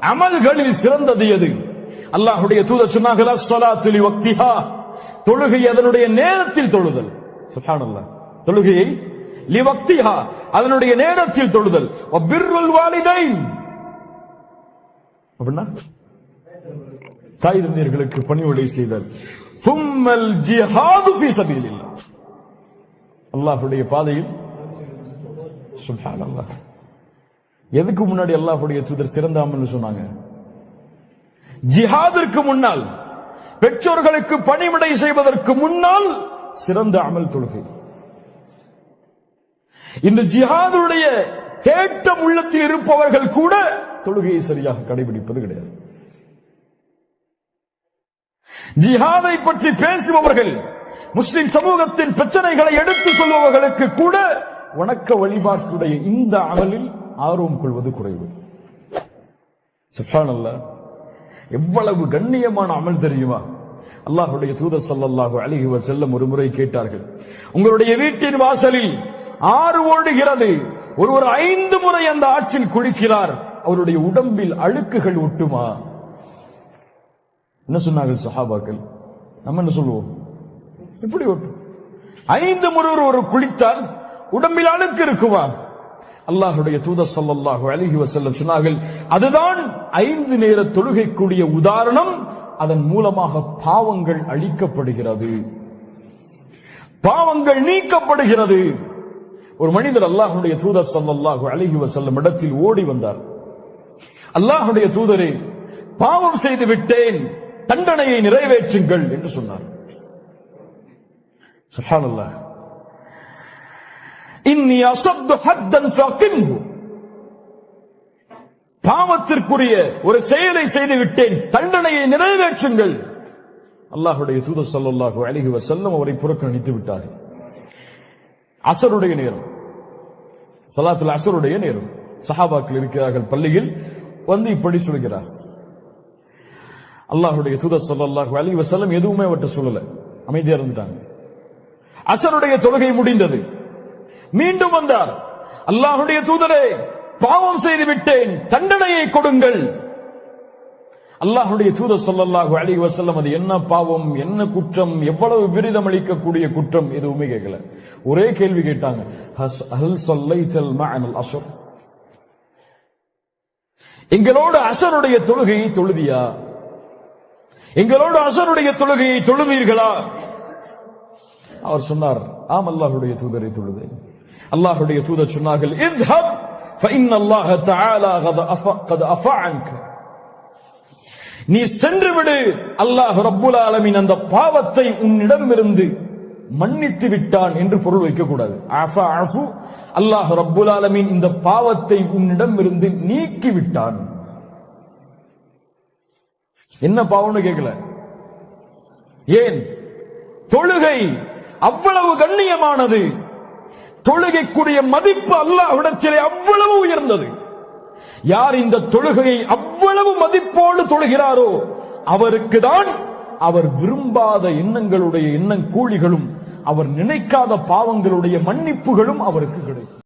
அமல்களில் சிறந்தது எது? அல்லாஹுடைய தூதர் சொன்னாங்க தொழுகை அதனுடைய நேரத்தில் தொழுதல். சுப்ஹானல்லாஹ் தொழுகையை லிவக்திஹா அதனுடைய நேரத்தில் தொழுதல். பிர்ருல் வாலிதைன். அப்படின்னா தாய் தந்தையர்களுக்கு பணிவுடை செய்தல். தும்மல் ஜிஹாது ஃபீ சபீலில்லாஹ். அல்லாஹ்வுடைய பாதையில். சுப்ஹானல்லாஹ் எதுக்கு முன்னாடி அல்லாஹுடைய தூதர் சிறந்த அமல்னு சொன்னாங்க? ஜிஹாதிற்கு முன்னால் பெற்றோர்களுக்கு பணிவிடை செய்வதற்கு முன்னால் சிறந்த அமல் தொழுகை. இந்த ஜிஹாதுடைய தேட்டம் உள்ளத்தில் இருப்பவர்கள் கூட தொழுகையை சரியாக கடைபிடிப்பது கிடையாது. ஜிஹாதை பற்றி பேசுபவர்கள் முஸ்லிம் சமூகத்தின் பிரச்சனைகளை எடுத்து சொல்பவர்களுக்கு கூட வணக்க வழிபாட்டுடைய இந்த அமலில் ஆர்வம் கொள்வது குறைவு. சுப்ஹானல்லாஹ் எவ்வளவு கண்ணியமான அமல் தெரியுமா? அல்லாஹுடைய தூதர் சல்லாஹு அழகி வஸல்லம் ஒரு முறை கேட்டார்கள். உங்களுடைய வீட்டின் வாசலில் ஆறு ஓடுகிறது. ஒருவர் ஐந்து முறை அந்த ஆற்றில் குளிக்கிறார். அவருடைய உடம்பில் அழுக்குகள் ஒட்டுமா? என்ன சொன்னார்கள் சஹாபாக்கள்? நம்ம என்ன சொல்லுவோம்? எப்படி ஒட்டும் ஐந்து முறை ஒரு குளித்தால் உடம்பில் அழுக்கு இருக்குமா? அல்லாஹுடைய தூதர் ஸல்லல்லாஹு அலைஹி வசல்லம் சொன்னார்கள் அதுதான் ஐந்து நேர தொழுகைக்குரிய உதாரணம். அதன் மூலமாக பாவங்கள் அழிக்கப்படுகிறது. பாவங்கள் நீக்கப்படுகிறது. ஒரு மனிதர் அல்லாஹுடைய தூதர் சல்லாஹு அழகி வசல்லம் இடத்தில் ஓடி வந்தார். அல்லாஹுடைய தூதரே பாவம் செய்து விட்டேன் தண்டனையை நிறைவேற்றுங்கள் என்று சொன்னார். சுப்ஹானல்லாஹ் இன்னி அசத்து ஹத்தன் ஃபகிம்ஹு. பாவத்திற்குரிய ஒரு செயலை செய்து விட்டேன் தண்டனையை நிறைவேற்றுங்கள். அல்லாஹுடைய தூத ஸல்லல்லாஹு அலைஹி வஸல்லம் அவரை புறக்கணித்து விட்டார்கள். அசருடைய நேரம். சலாத்தில் அசருடைய நேரம். சஹாபாக்கள் இருக்கிறார்கள் பள்ளியில். வந்து இப்படி சொல்கிறார். அல்லாஹுடைய தூத ஸல்லல்லாஹு அலைஹி வஸல்லம் எதுவுமே அவற்றை சொல்லல. அமைதியா இருந்துட்டாங்க. அசருடைய தொழுகை முடிந்தது. மீண்டும் வந்தார். அல்லாஹுடைய தூதரே பாவம் செய்து விட்டேன் தண்டனையை கொடுங்கள். அல்லாஹுடைய தூதர் சொல்லல்லாஹு அலைஹி வசல்லம் அது என்ன பாவம் என்ன குற்றம் எவ்வளவு விரிதம் அளிக்கக்கூடிய குற்றம் எதுவுமே கேட்கல. ஒரே கேள்வி கேட்டாங்க. ஹஸ்- ஹல் எங்களோடு அசருடைய தொழுகையை தொழுதியா? எங்களோடு அசருடைய தொழுகையை தொழுவீர்களா? அவர் சொன்னார் ஆம் அல்லாஹுடைய தூதரை தொழுதேன். அல்லாஹுடைய தூதர் சொன்னார்கள் இத்ஹப் فإن الله تعالى قد أفا- قد عفا عنك நீ சென்று விடு அல்லாஹ் ரப்புல் ஆலமீன் அந்த பாவத்தை உன்னிடமிருந்து மன்னித்து விட்டான் என்று பொருள் வைக்க கூடாது அஃபா அஃபு அல்லாஹ் ரப்புல் ஆலமீன் இந்த பாவத்தை உன்னிடமிருந்து நீக்கி விட்டான் என்ன பாவம்னு கேட்கல ஏன் தொழுகை அவ்வளவு கண்ணியமானது தொழுகைக்குரிய மதிப்பு அல்லாஹ்விடத்திலே அவ்வளவு உயர்ந்தது. யார் இந்த தொழுகையை அவ்வளவு மதிப்போடு தொழுகிறாரோ அவருக்கு தான் அவர் விரும்பாத எண்ணங்களுடைய எண்ணங் கூலிகளும் அவர் நினைக்காத பாவங்களுடைய மன்னிப்புகளும் அவருக்கு கிடைக்கும்.